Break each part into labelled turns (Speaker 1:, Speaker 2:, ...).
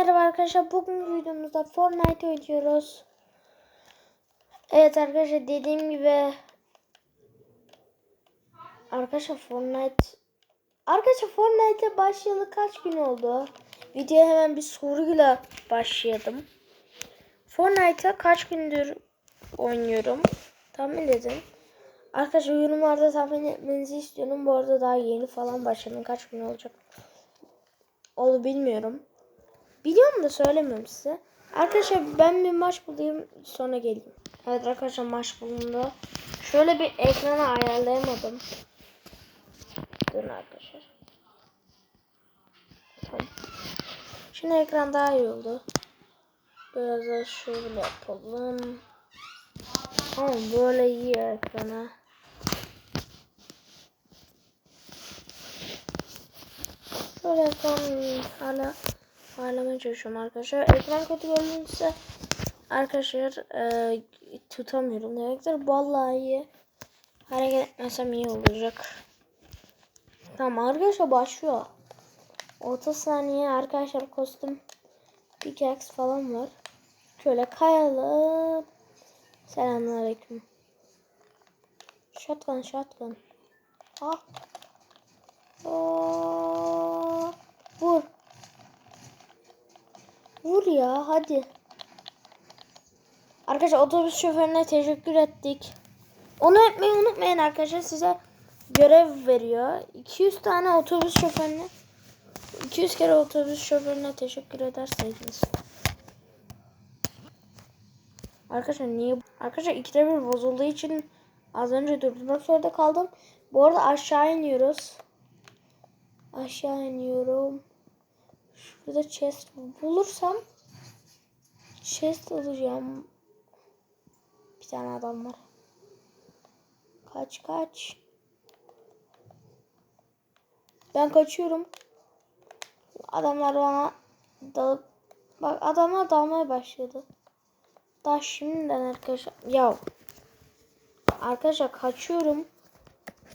Speaker 1: merhaba arkadaşlar. Bugün videomuzda Fortnite oynuyoruz. Evet arkadaşlar dediğim gibi Arkadaşlar Fortnite Arkadaşlar Fortnite'e başlayalı kaç gün oldu? Videoya hemen bir soruyla başlayalım. Fortnite'a kaç gündür oynuyorum? Tahmin edin. Arkadaşlar yorumlarda tahmin etmenizi istiyorum. Bu arada daha yeni falan başladım. Kaç gün olacak? Oldu bilmiyorum. Biliyorum da söylemiyorum size. Arkadaşlar ben bir maç bulayım sonra geleyim. Evet arkadaşlar maç bulundu. Şöyle bir ekranı ayarlayamadım. Durun arkadaşlar. Şimdi ekran daha iyi oldu. Biraz da şöyle yapalım. Tamam böyle iyi ekrana. Şöyle ekran hala ayarlamaya çalışıyorum arkadaşlar. Ekran kötü görünürse arkadaşlar e, tutamıyorum demektir. Vallahi iyi. Hareket etmesem iyi olacak. Tamam arkadaşlar başlıyor. 30 saniye arkadaşlar kostüm pickaxe falan var. Şöyle kayalım. Selamünaleyküm. Shotgun shotgun. Ah. Aa, vur. Vur ya hadi. Arkadaşlar otobüs şoförüne teşekkür ettik. Onu etmeyi unutmayın arkadaşlar size görev veriyor. 200 tane otobüs şoförüne 200 kere otobüs şoförüne teşekkür ederseniz. Arkadaşlar niye? Arkadaşlar ikide bir bozulduğu için az önce durdurmak zorunda kaldım. Bu arada aşağı iniyoruz. Aşağı iniyorum. Şurada chest bulursam chest alacağım. Bir tane adam var. Kaç kaç. Ben kaçıyorum. Adamlar bana dalıp bak adamlar dalmaya başladı. Daha şimdiden arkadaşlar ya arkadaşlar kaçıyorum.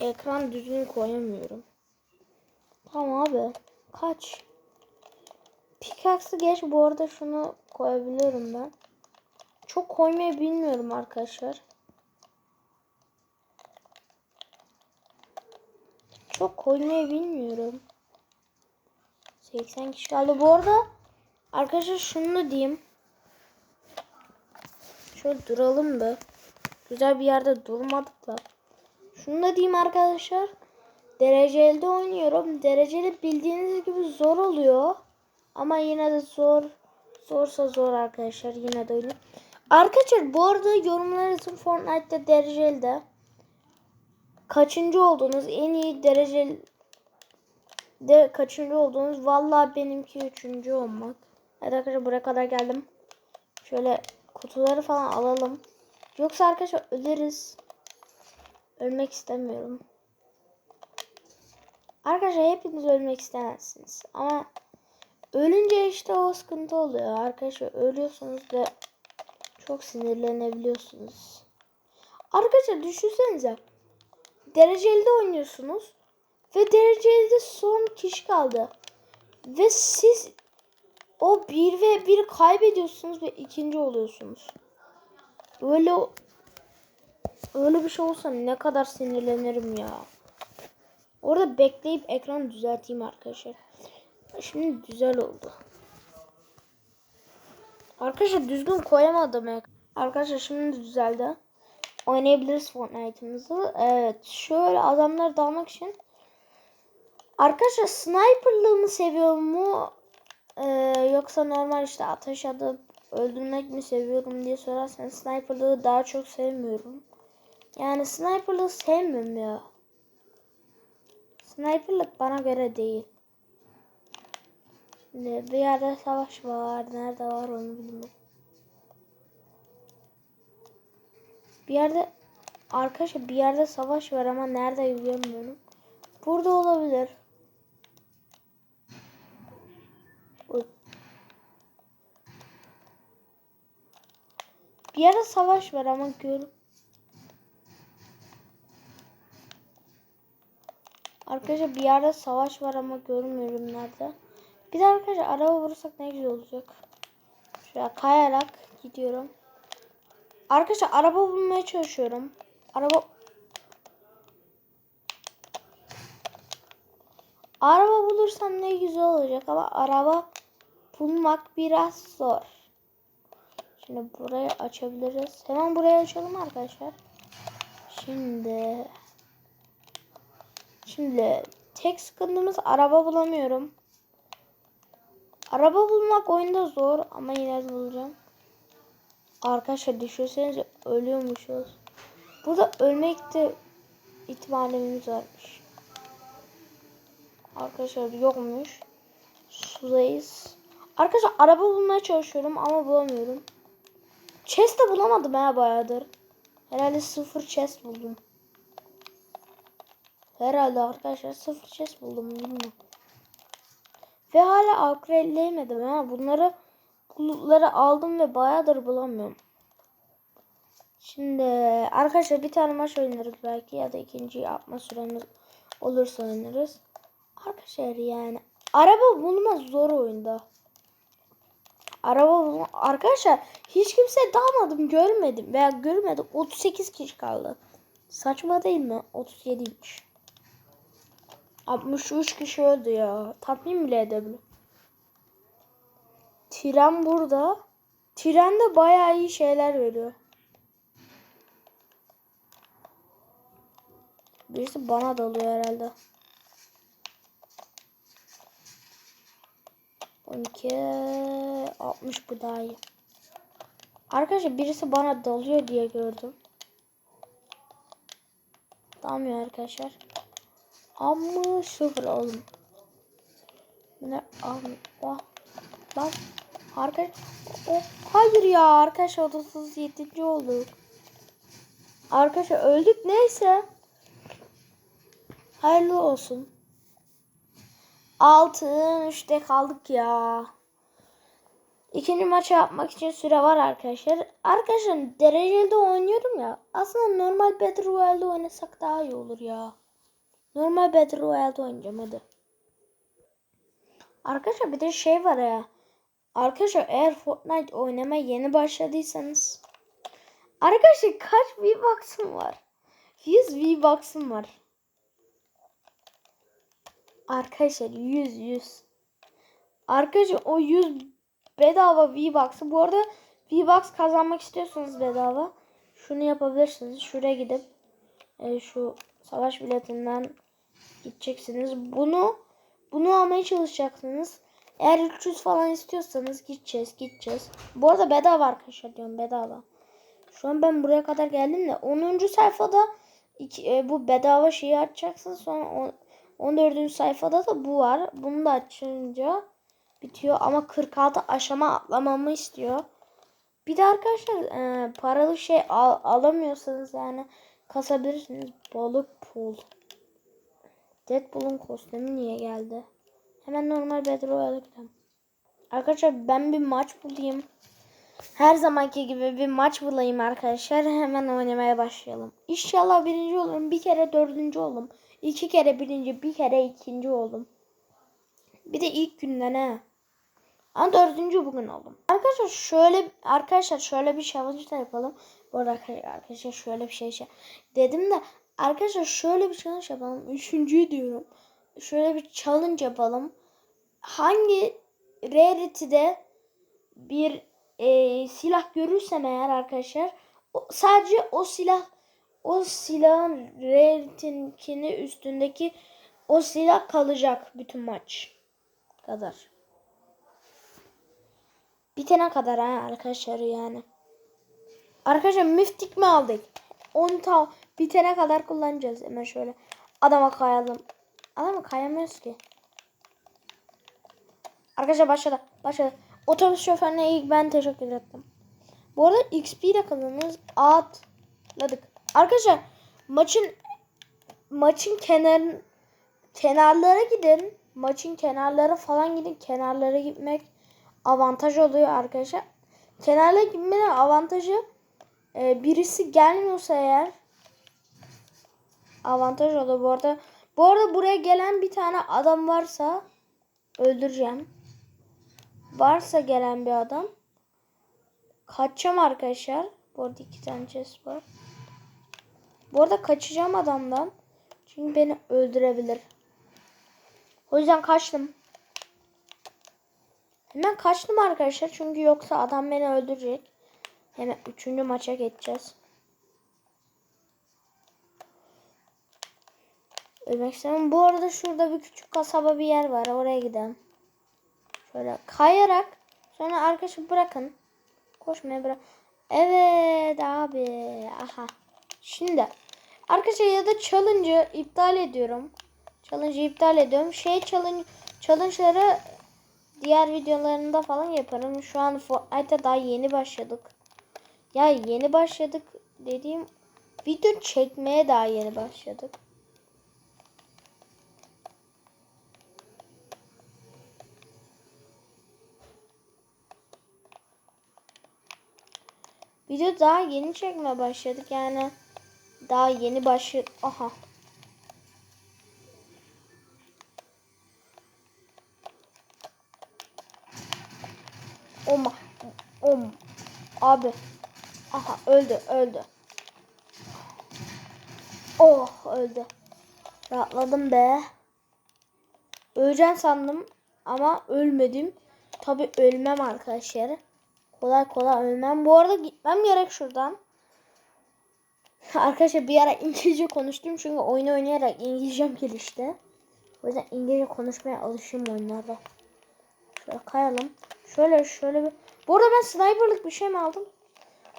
Speaker 1: Ekran düzgün koyamıyorum. Tamam abi. Kaç. Pickaxe'ı geç. Bu arada şunu koyabiliyorum ben. Çok koymayı bilmiyorum arkadaşlar. Çok koymayı bilmiyorum. 80 kişi kaldı. Bu arada arkadaşlar şunu diyeyim. Şöyle duralım da. Güzel bir yerde durmadık da. Şunu da diyeyim arkadaşlar. Dereceli oynuyorum. Dereceli bildiğiniz gibi zor oluyor. Ama yine de zor. Zorsa zor arkadaşlar. Yine de oynuyorum. Arkadaşlar bu arada yorumlar için Fortnite'da dereceli de. Kaçıncı oldunuz? En iyi dereceli de kaçıncı oldunuz? Vallahi benimki üçüncü olmak. Evet arkadaşlar buraya kadar geldim. Şöyle kutuları falan alalım. Yoksa arkadaşlar ölürüz. Ölmek istemiyorum. Arkadaşlar hepiniz ölmek istemezsiniz. Ama ölünce işte o sıkıntı oluyor. Arkadaşlar ölüyorsunuz ve çok sinirlenebiliyorsunuz. Arkadaşlar düşünsenize. Dereceli de oynuyorsunuz. Ve dereceli de son kişi kaldı. Ve siz o bir ve bir kaybediyorsunuz ve ikinci oluyorsunuz. Öyle öyle bir şey olsa ne kadar sinirlenirim ya. Orada bekleyip ekranı düzelteyim arkadaşlar. Şimdi güzel oldu. Arkadaşlar düzgün koyamadım ek. Arkadaşlar şimdi düzeldi. Oynayabiliriz Fortnite'ımızı. Evet. Şöyle adamları dalmak için. Arkadaşlar sniperlığı mı seviyor mu? Ee, yoksa normal işte ateş atıp öldürmek mi seviyorum diye sorarsan sniperlığı daha çok sevmiyorum. Yani sniperlığı sevmiyorum ya. Sniperlık bana göre değil. Bir yerde savaş var. Nerede var onu bilmiyorum. Bir yerde arkadaşlar bir yerde savaş var ama nerede bilmiyorum. Burada olabilir. Bir yerde savaş var ama gör. Arkadaşlar bir yerde savaş var ama görmüyorum nerede. Bir de arkadaşlar araba vurursak ne güzel olacak. Şöyle kayarak gidiyorum. Arkadaşlar araba bulmaya çalışıyorum. Araba Araba bulursam ne güzel olacak ama araba bulmak biraz zor. Şimdi burayı açabiliriz. Hemen burayı açalım arkadaşlar. Şimdi Şimdi tek sıkıntımız araba bulamıyorum. Araba bulmak oyunda zor ama yine de bulacağım. Arkadaşlar düşünsenize ölüyormuşuz. Burada ölmek de ihtimalimiz varmış. Arkadaşlar yokmuş. Sudayız. Arkadaşlar araba bulmaya çalışıyorum ama bulamıyorum. Chest de bulamadım ya bayağıdır. Herhalde sıfır chest buldum. Herhalde arkadaşlar sıfır chest buldum bilmiyorum. Ve hala upgrade'leyemedim ha. Bunları bulutları aldım ve bayağıdır bulamıyorum. Şimdi arkadaşlar bir tane maç oynarız belki ya da ikinci yapma süremiz olursa oynarız. Arkadaşlar yani araba bulma zor oyunda. Araba bulma arkadaşlar hiç kimse dalmadım görmedim veya görmedim 38 kişi kaldı. Saçma değil mi? 37'ymiş. 63 kişi öldü ya. Tahmin bile edebilirim. Tren burada. Tren de bayağı iyi şeyler veriyor. Birisi bana dalıyor herhalde. 12 60 bu daha iyi. Arkadaşlar birisi bana dalıyor diye gördüm. Dalmıyor arkadaşlar. Ama sıfır oğlum. Ne oh. Bak arkadaş oh. hayır ya arkadaşlar 37. olduk. Arkadaşlar öldük neyse. Hayırlı olsun. Altın işte kaldık ya. İkinci maçı yapmak için süre var arkadaşlar. Arkadaşlar dereceli oynuyorum ya. Aslında normal Battle Royale'de oynasak daha iyi olur ya. Normal Battle Royale'de oynayacağım hadi. Arkadaşlar bir de şey var ya. Arkadaşlar eğer Fortnite oynamaya yeni başladıysanız. Arkadaşlar kaç V-Bucks'ım var? 100 V-Bucks'ım var. Arkadaşlar 100 100. Arkadaşlar o 100 bedava V-Bucks'ı. Bu arada V-Bucks kazanmak istiyorsanız bedava. Şunu yapabilirsiniz. Şuraya gidip e, şu savaş biletinden gideceksiniz. Bunu bunu almaya çalışacaksınız. Eğer 300 falan istiyorsanız gideceğiz gideceğiz. Bu arada bedava arkadaşlar diyorum bedava. Şu an ben buraya kadar geldim de 10. sayfada iki, e, bu bedava şeyi açacaksınız. Sonra on, 14. sayfada da bu var. Bunu da açınca bitiyor ama 46 aşama atlamamı istiyor. Bir de arkadaşlar e, paralı şey al, alamıyorsanız yani kasabilirsiniz. Balık pul. Deadpool'un kostümü niye geldi? Hemen normal Battle Royale'a gidelim. Arkadaşlar ben bir maç bulayım. Her zamanki gibi bir maç bulayım arkadaşlar. Hemen oynamaya başlayalım. İnşallah birinci olurum. Bir kere dördüncü oldum. İki kere birinci, bir kere ikinci oldum. Bir de ilk günden ha. Ama dördüncü bugün oldum. Arkadaşlar şöyle arkadaşlar şöyle bir challenge da yapalım. Bu arada arkadaşlar şöyle bir şey, şey dedim de arkadaşlar şöyle bir challenge yapalım. Üçüncüyü diyorum. Şöyle bir challenge yapalım. Hangi rarity'de bir e, silah görürsem eğer arkadaşlar o, sadece o silah o silahın rarity'nkini üstündeki o silah kalacak bütün maç kadar. Bitene kadar ha arkadaşlar yani. Arkadaşlar müftik mi aldık? 10 ta bitene kadar kullanacağız. Hemen şöyle adama kayalım. Adama kayamıyoruz ki. Arkadaşlar başladı. Başladı. Otobüs şoförüne ilk ben teşekkür ettim. Bu arada XP de kazanırız. Atladık. Arkadaşlar maçın maçın kenar kenarlara gidin. Maçın kenarlara falan gidin. Kenarlara gitmek avantaj oluyor arkadaşlar. Kenarlara gitmenin avantajı e, birisi gelmiyorsa eğer avantaj oluyor bu arada. Bu arada buraya gelen bir tane adam varsa öldüreceğim. varsa gelen bir adam kaçacağım arkadaşlar. Bu arada iki tane chest var. Bu arada kaçacağım adamdan. Çünkü beni öldürebilir. O yüzden kaçtım. Hemen kaçtım arkadaşlar. Çünkü yoksa adam beni öldürecek. Hemen üçüncü maça geçeceğiz. Ölmek istemem. Bu arada şurada bir küçük kasaba bir yer var. Oraya gidelim. Şöyle kayarak sonra arkadaşı bırakın. Koşmaya bırak. Evet abi. Aha. Şimdi arkadaşlar ya da challenge'ı iptal ediyorum. Challenge'ı iptal ediyorum. Şey challenge challenge'ları diğer videolarında falan yaparım. Şu an Fortnite'a daha yeni başladık. Ya yeni başladık dediğim video çekmeye daha yeni başladık. Video daha yeni çekmeye başladık yani. Daha yeni başı... Aha. Oma. Om. Abi. Aha öldü öldü. Oh öldü. Rahatladım be. Öleceğim sandım ama ölmedim. Tabi ölmem arkadaşlar. Kolay kolay ölmem. Bu arada gitmem gerek şuradan. Arkadaşlar bir ara İngilizce konuştum çünkü oyun oynayarak İngilizcem gelişti. O yüzden İngilizce konuşmaya alışım oyunlarda. Şöyle kayalım. Şöyle şöyle bir. Bu arada ben sniperlık bir şey mi aldım?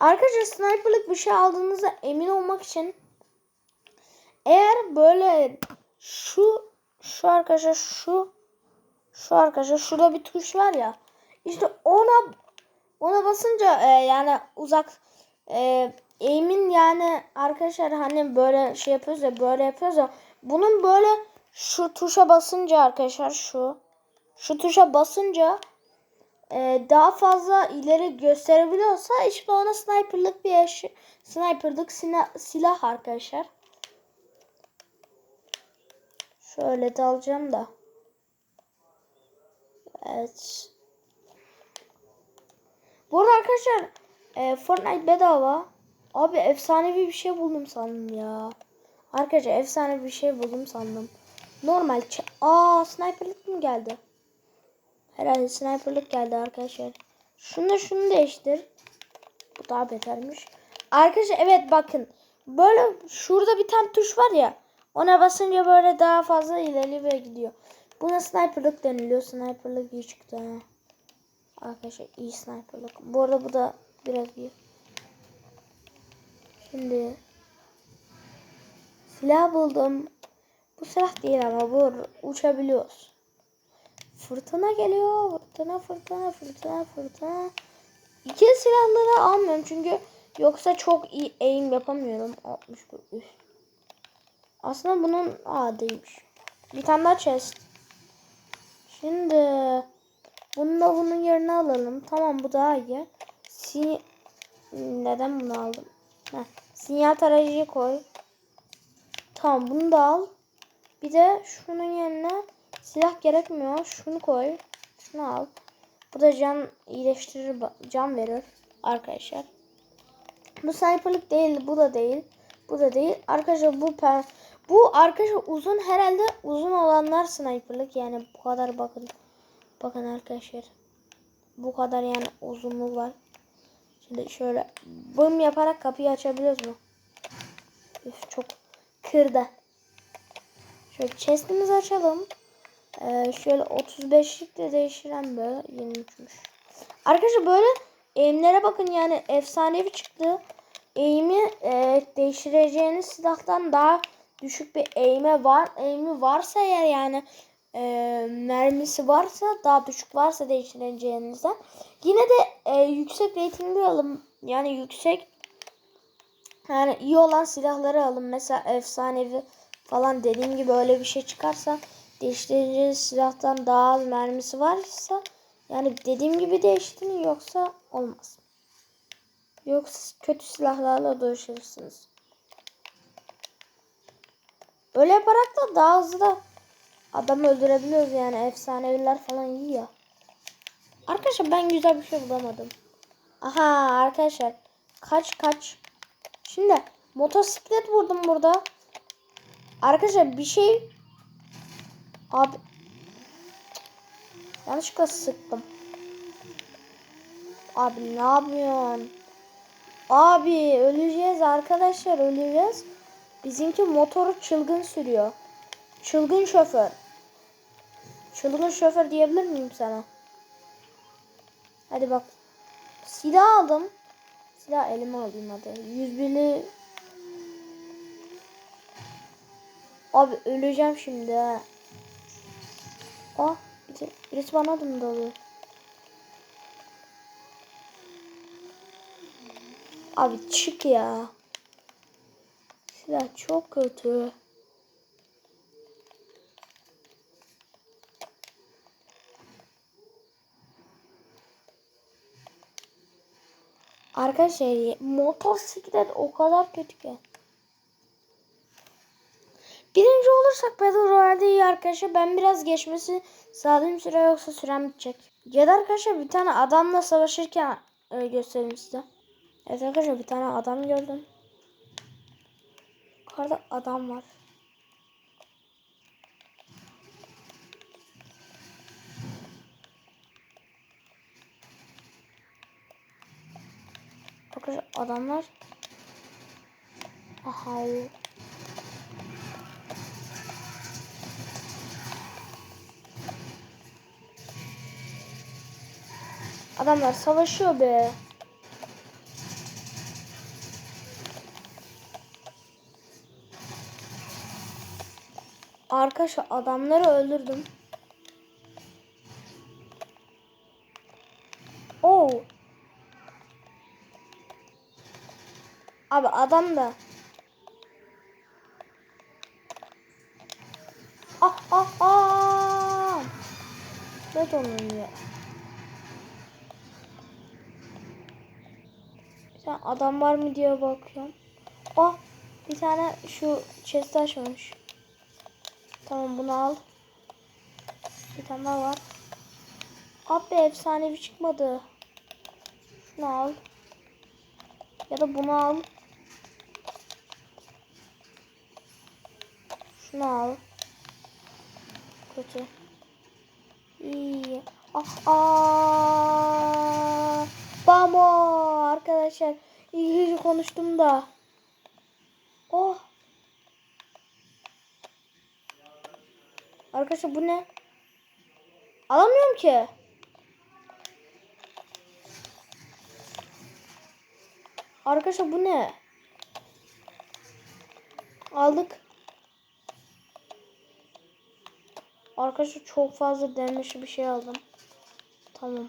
Speaker 1: Arkadaşlar sniperlık bir şey aldığınızda emin olmak için eğer böyle şu şu arkadaşlar şu şu arkadaşlar şurada bir tuş var ya işte ona ona basınca e, yani uzak e, aim'in yani arkadaşlar hani böyle şey yapıyoruz ya böyle yapıyoruz ya bunun böyle şu tuşa basınca arkadaşlar şu şu tuşa basınca e, daha fazla ileri gösterebiliyorsa işte ona sniperlık bir eşi sniperlık sina, silah arkadaşlar. Şöyle de alacağım da. Evet. Bu arada arkadaşlar e, Fortnite bedava. Abi efsanevi bir şey buldum sandım ya. Arkadaşlar efsane bir şey buldum sandım. Normal. Aa sniperlik mi geldi? Herhalde sniperlik geldi arkadaşlar. Şunu şunu değiştir. Bu daha betermiş. Arkadaşlar evet bakın. Böyle şurada bir tane tuş var ya. Ona basınca böyle daha fazla ileri ve gidiyor. Buna sniperlık deniliyor. Sniperlık iyi çıktı. Ha. Arkadaşlar iyi sniperlık. Bu arada bu da biraz iyi. Şimdi silah buldum. Bu silah değil ama bu uçabiliyoruz. Fırtına geliyor. Fırtına fırtına fırtına fırtına. İki silahları almıyorum çünkü yoksa çok iyi aim yapamıyorum. 60 üf. Aslında bunun değilmiş. Bir tane daha chest. Şimdi bunu da bunun yerine alalım. Tamam bu daha iyi. Si neden bunu aldım? Heh. Sinyal tarayıcıyı koy. Tamam bunu da al. Bir de şunun yerine silah gerekmiyor. Şunu koy. Şunu al. Bu da can iyileştirir, can verir arkadaşlar. Bu sniperlık değil, bu da değil. Bu da değil. Arkadaşlar bu per bu arkadaşlar uzun herhalde uzun olanlar sniperlık yani bu kadar bakın. Bakın arkadaşlar. Bu kadar yani uzunluğu var. Şimdi şöyle bım yaparak kapıyı açabiliyoruz mu? Üf, çok kırdı. Şöyle chestimizi açalım. Ee, şöyle 35'lik de değiştiren böyle 23'müş. Arkadaşlar böyle eğimlere bakın yani efsanevi çıktı. Eğimi e, değiştireceğiniz silahtan daha düşük bir eğime var. Eğimi varsa eğer yani e, mermisi varsa daha düşük varsa değiştireceğinizden. Yine de e, yüksek ratingli alın. Yani yüksek yani iyi olan silahları alın. Mesela efsanevi falan dediğim gibi öyle bir şey çıkarsa değiştireceğiniz silahtan daha az mermisi varsa yani dediğim gibi değiştirin yoksa olmaz. Yoksa kötü silahlarla dövüşürsünüz. Öyle yaparak da daha hızlı da adam öldürebiliyoruz yani efsaneviler falan iyi ya. Arkadaşlar ben güzel bir şey bulamadım. Aha arkadaşlar. Kaç kaç. Şimdi motosiklet vurdum burada. Arkadaşlar bir şey abi yanlışlıkla sıktım. Abi ne yapıyorsun? Abi öleceğiz arkadaşlar öleceğiz. Bizimki motoru çılgın sürüyor. Çılgın şoför. Çılgın şoför diyebilir miyim sana? Hadi bak. Silah aldım. Silah elime alayım hadi. 101'li Abi öleceğim şimdi ha. Ah birisi, birisi bana adım. Abi çık ya. Silah çok kötü. Arkadaşlar motosiklet o kadar kötü ki. Birinci olursak Battle Royale'de iyi arkadaşlar. Ben biraz geçmesi sağlayayım süre yoksa sürem bitecek. Ya da arkadaşlar bir tane adamla savaşırken e, göstereyim size. Evet arkadaşlar bir tane adam gördüm. Yukarıda adam var. Arkadaşlar adamlar. Aha. Adamlar savaşıyor be. Arkadaşlar adamları öldürdüm. Abi adam da. Ah ah ah. Ne onun ya? Tane adam var mı diye bakıyorum. Oh bir tane şu chest açmamış. Tamam bunu al. Bir tane daha var. Abi efsanevi çıkmadı. Şunu al. Ya da bunu al. Şunu al. Kötü. İyi. Ah ah. Bamo arkadaşlar. İyi konuştum da. Oh. Arkadaşlar bu ne? Alamıyorum ki. Arkadaşlar bu ne? Aldık. Arkadaşlar çok fazla demişi bir şey aldım. Tamam.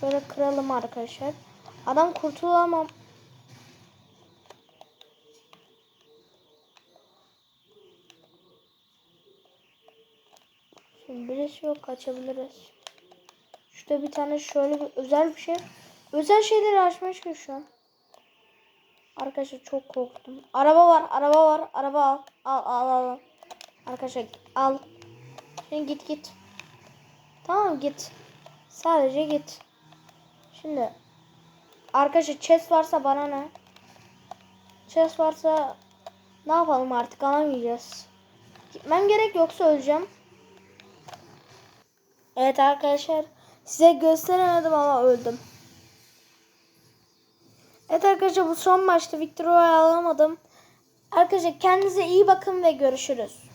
Speaker 1: Şöyle kıralım arkadaşlar. Adam kurtulamam. Şimdi birisi yok kaçabiliriz. Şurada bir tane şöyle bir özel bir şey. Özel şeyleri açmaya çalışıyorum. Arkadaşlar çok korktum. Araba var, araba var, araba al. Al, al, al. Arkadaşlar al. Şimdi git git. Tamam git. Sadece git. Şimdi arkadaşlar chest varsa bana ne? Chest varsa ne yapalım artık alamayacağız. Gitmem gerek yoksa öleceğim. Evet arkadaşlar size gösteremedim ama öldüm. Evet arkadaşlar bu son maçtı. Victor'u alamadım. Arkadaşlar kendinize iyi bakın ve görüşürüz.